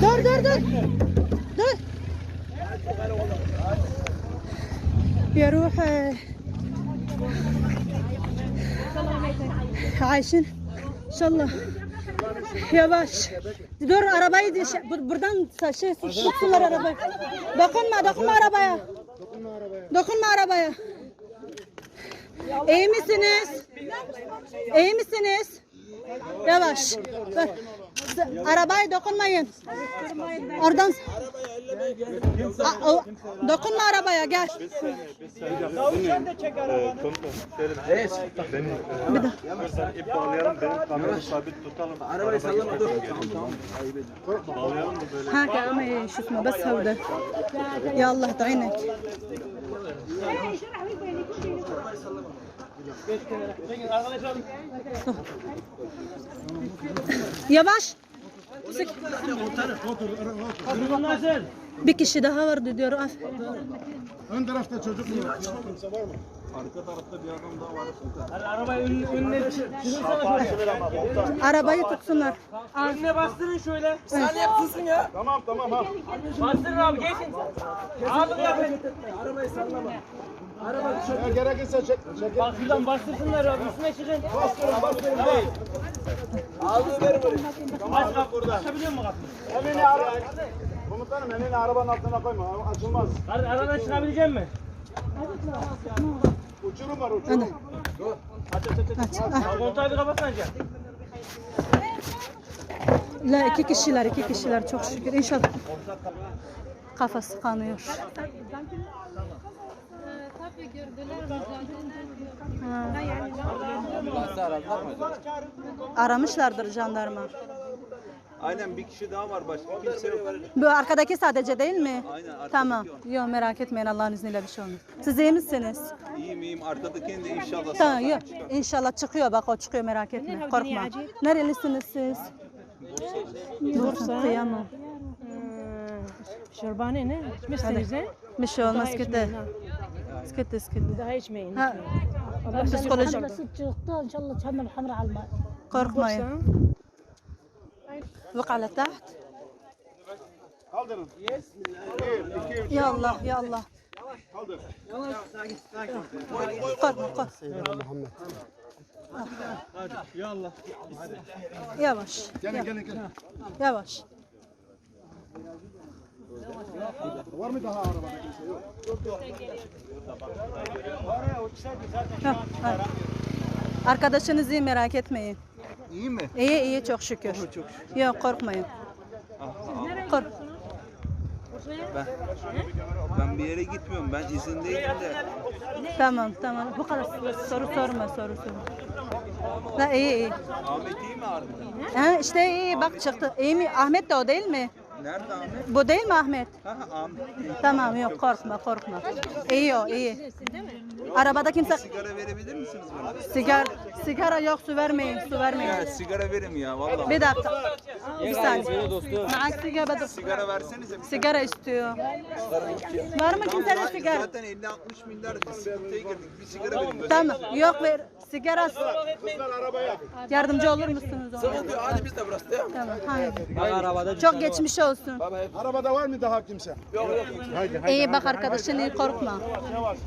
dur dur dur. Dur. بيروح آه، عايشين ان شاء الله Yavaş. Dur arabayı de şey, bu- buradan sa- şey tutsunlar arabayı. Dokunma, dokunma arabaya. Dokunma arabaya. İyi misiniz? İyi misiniz? Yavaş. Dur. Arabaya dokunmayın. Oradan dokunma arabaya gel. Davuşan da çek Bir daha. Kamerayı sabit tutalım. Arabayı sallama dur. Ha gelme şutma bas havda. Ya Allah da inek. Yavaş. Bir kişi daha vardı diyor. Af. Ön tarafta çocuk mu? Arabayı tutsunlar. Önüne bastırın şöyle. Saniye tutsun ya. Tamam tamam al. Bastırın abi geçin. Abi yapın. Ya gerekirse çek. çek. Bak şuradan bastırsınlar abi üstüne çıkın. Bastırın bastırın. Aldığı ver burayı. Aç kapı burada. Açabiliyor musun kapıyı? Elini araba. Komutanım elini arabanın altına koyma. Açılmaz. Hadi aradan çıkabilecek misin? Uçurum var uçurum. Aç aç aç. aç. Aç. Ah. Kontağı bir kapat bence. La iki kişiler, iki kişiler çok şükür. İnşallah. Kafası kanıyor. Aramışlardır jandarma. Aynen bir kişi daha var başka kimse yok. Bu arkadaki sadece değil mi? Aynen, Tamam. o. Yok merak etmeyin Allah'ın izniyle bir şey olmaz. Siz iyi misiniz? İyiyim iyiyim arkadakini de inşallah Tamam sağ yok. çıkar. İnşallah çıkıyor bak o çıkıyor merak etme. Korkma. Nerelisiniz siz? Bursa. Kıyamam. Ee, Şerbane ne? İçmişsiniz ne? Bir şey olmaz ki de sıkıntı. daha içmeyin. Ha, psikolojik. çıktı inşallah çamur hamra alma. Korkmayın. Vık ala taht. Kaldırın. Bir, iki, üç. Ya Allah ya Allah. Kaldır. Korkma korkma. Yavaş. Gelin gelin gelin. Yavaş. Var mı daha arabada kimse? Yok. Ha, ha. Arkadaşınız iyi merak etmeyin. İyi mi? İyi iyi çok şükür. Yok korkmayın. Kork. Ben, ben bir yere gitmiyorum. Ben izindeydim de. Tamam tamam. Bu kadar soru sorma soru sorma. La iyi iyi. Ahmet iyi mi Arda? Ha, işte iyi bak çıktı. İyi mi? Ahmet de o değil mi? Nerede Ahmet? Bu değil mi Ahmet? Ha Ahmet. Tamam yok korkma korkma. İyi o iyi. Arabada kimse Sigara verebilir misiniz bana? sigara sigara yok su vermeyin su vermeyin. Ya sigara verim ya vallahi. Bir dakika. Bir saniye. Maak sigara da- Sigara versenize. bir sigara istiyor. Var mı kimse de sigara? Zaten 50-60 milyar sıkıntıya girdik. Bir sigara verin. Tamam yok ver. Sigara Kızlar arabaya. yardımcı olur musunuz ona? Hadi biz de burası değil mi? Tamam hayır. Çok geçmiş olsun. Arabada var mı daha kimse? İyi bak arkadaşın iyi korkma.